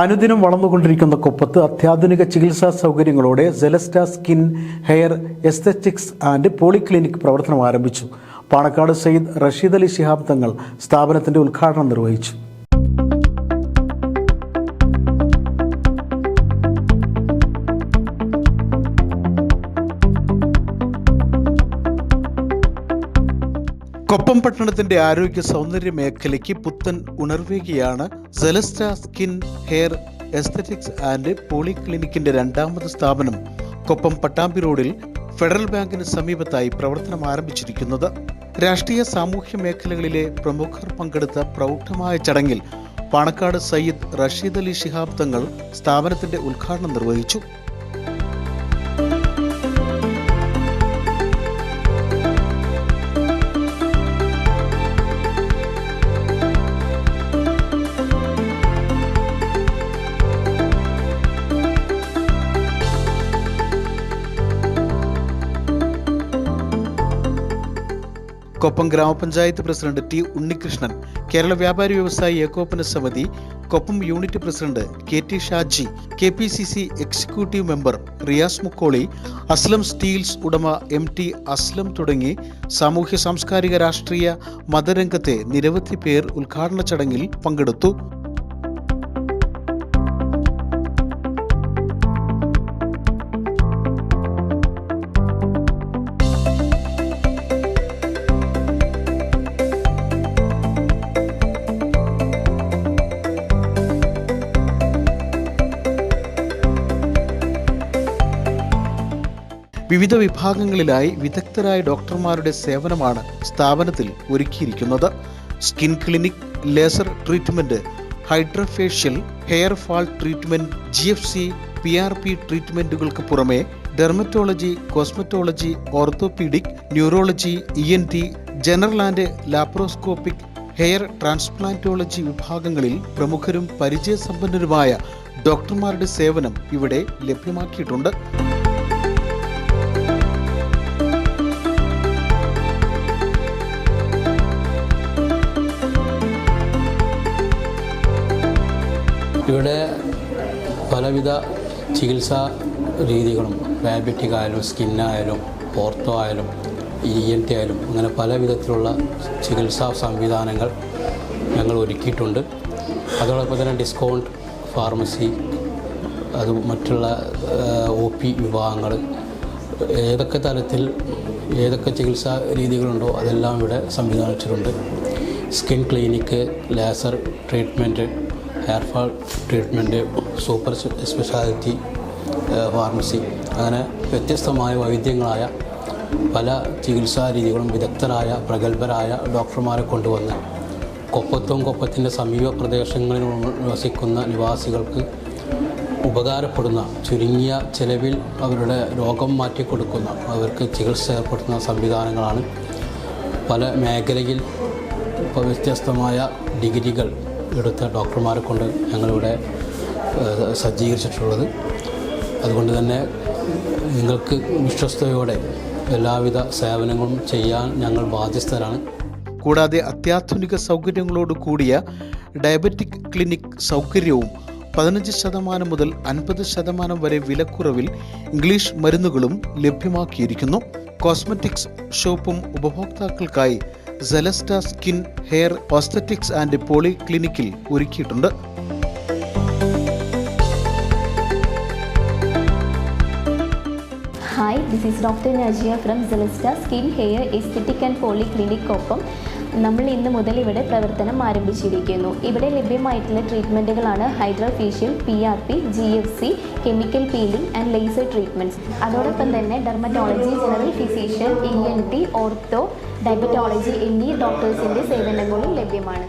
അനുദിനം വളർന്നുകൊണ്ടിരിക്കുന്ന കൊപ്പത്ത് അത്യാധുനിക ചികിത്സാ സൗകര്യങ്ങളോടെ Celesta skin hair aesthetics and polyclinic പ്രവർത്തനം ആരംഭിച്ചു. പാണക്കാട് സയ്യിദ് റഷീദ് അലി ശിഹാബ് തങ്ങൾ സ്ഥാപനത്തിന്റെ ഉദ്ഘാടനം നിർവഹിച്ചു. കൊപ്പം പട്ടണത്തിന്റെ ആരോഗ്യ സൗന്ദര്യ മേഖലയ്ക്ക് പുത്തൻ ഉണർവേകിയാണ് Celesta skin hair aesthetics and പോളിക്ലിനിക്കിന്റെ രണ്ടാമത് സ്ഥാപനം കൊപ്പം പട്ടാമ്പി റോഡിൽ ഫെഡറൽ ബാങ്കിന് സമീപത്തായി പ്രവർത്തനം ആരംഭിച്ചിരിക്കുന്നത്. രാഷ്ട്രീയ സാമൂഹ്യ മേഖലകളിലെ പ്രമുഖർ പങ്കെടുത്ത പ്രൗഢമായ ചടങ്ങിൽ പാണക്കാട് സയ്യിദ് റഷീദ് അലി ശിഹാബ് തങ്ങൾ സ്ഥാപനത്തിന്റെ ഉദ്ഘാടനം നിർവഹിച്ചു. കൊപ്പം ഗ്രാമപഞ്ചായത്ത് പ്രസിഡന്റ് ടി ഉണ്ണികൃഷ്ണൻ കേരള വ്യാപാരി വ്യവസായി ഏകോപന സമിതി Koppam unit president K T Shaji K P C C executive member Riyas Mukkoli Aslam steels ഉടമ എം ടി അസ്ലം തുടങ്ങി സാമൂഹ്യ സാംസ്കാരിക രാഷ്ട്രീയ മതരംഗത്തെ നിരവധി പേർ ഉദ്ഘാടന ചടങ്ങിൽ പങ്കെടുത്തു. വിവിധ വിഭാഗങ്ങളിലായി വിദഗ്ധരായ ഡോക്ടർമാരുടെ സേവനമാണ് സ്ഥാപനത്തിൽ ഒരുക്കിയിരിക്കുന്നത്. Skin clinic laser treatment hydrafacial hair fall treatment G F C P R P ട്രീറ്റ്മെന്റുകൾക്ക് പുറമെ dermatology cosmetology orthopaedic neurology E N T general and laparoscopic hair transplantology വിഭാഗങ്ങളിൽ പ്രമുഖരും പരിചയസമ്പന്നരുമായ ഡോക്ടർമാരുടെ സേവനം ഇവിടെ ലഭ്യമാക്കിയിട്ടുണ്ട്. ഇവിടെ പലവിധ ചികിത്സാ രീതികളും ഡയബറ്റിക് ആയാലും സ്കിന്നായാലും ഓർത്തോ ആയാലും ഇ എൻ ടി ആയാലും അങ്ങനെ പല വിധത്തിലുള്ള ചികിത്സാ സംവിധാനങ്ങൾ ഞങ്ങൾ ഒരുക്കിയിട്ടുണ്ട്. അതോടൊപ്പം തന്നെ ഡിസ്കൗണ്ട് ഫാർമസി അത് മറ്റുള്ള ഒ പി വിഭാഗങ്ങൾ ഏതൊക്കെ തരത്തിൽ ഏതൊക്കെ ചികിത്സാ രീതികളുണ്ടോ അതെല്ലാം ഇവിടെ സംവിധാനിച്ചിട്ടുണ്ട്. Skin clinic laser treatment hair fall treatment super speciality pharmacy അങ്ങനെ വ്യത്യസ്തമായ വൈദ്യങ്ങളായ പല ചികിത്സാ രീതികളും വിദഗ്ധരായ പ്രഗത്ഭരായ ഡോക്ടർമാരെ കൊണ്ടുവന്ന് കൊപ്പത്തും കൊപ്പത്തിന്റെ സമീപ പ്രദേശങ്ങളിൽ വസിക്കുന്ന നിവാസികൾക്ക് ഉപകാരപ്പെടുന്ന ചുരുങ്ങിയ ചെലവിൽ അവരുടെ രോഗം മാറ്റിക്കൊടുക്കുന്ന അവർക്ക് ചികിത്സ ഏർപ്പെടുത്തുന്ന സംവിധാനങ്ങളാണ് പല മേഖലയിൽ ഇപ്പോൾ വ്യത്യസ്തമായ ഡിഗ്രികൾ എടുത്ത ഡോക്ടർമാരെ കൊണ്ട് ഞങ്ങളിവിടെ സജ്ജീകരിച്ചിട്ടുള്ളത്. അതുകൊണ്ട് തന്നെ നിങ്ങൾക്ക് വിശ്വസ്തയോടെ എല്ലാവിധ സേവനങ്ങളും ചെയ്യാൻ ഞങ്ങൾ ബാധ്യസ്ഥരാണ്. കൂടാതെ അത്യാധുനിക സൗകര്യങ്ങളോട് കൂടിയ ഡയബറ്റിക് ക്ലിനിക് സൗകര്യവും പതിനഞ്ച് ശതമാനം മുതൽ അൻപത് ശതമാനം വരെ വിലക്കുറവിൽ ഇംഗ്ലീഷ് മരുന്നുകളും ലഭ്യമാക്കിയിരിക്കുന്നു. കോസ്മെറ്റിക്സ് ഷോപ്പും ഉപഭോക്താക്കൾക്കായി Celesta skin hair aesthetics and poly ക്ലിനിക്കിൽ ഒരുക്കിയിട്ടുണ്ട്. Hi this is doctor Najiya from Celesta skin hair aesthetic and poly ക്ലിനിക്കൊപ്പം നമ്മൾ ഇന്ന് മുതൽ ഇവിടെ പ്രവർത്തനം ആരംഭിച്ചിരിക്കുന്നു. ഇവിടെ ലഭ്യമായിട്ടുള്ള ട്രീറ്റ്മെന്റുകളാണ് hydrofacial P R P G F C chemical peeling and laser treatments അതോടൊപ്പം തന്നെ dermatology general physician E N T ortho diabetology എന്നീ ഡോക്ടേഴ്സിന്റെ സേവനങ്ങളും ലഭ്യമാണ്.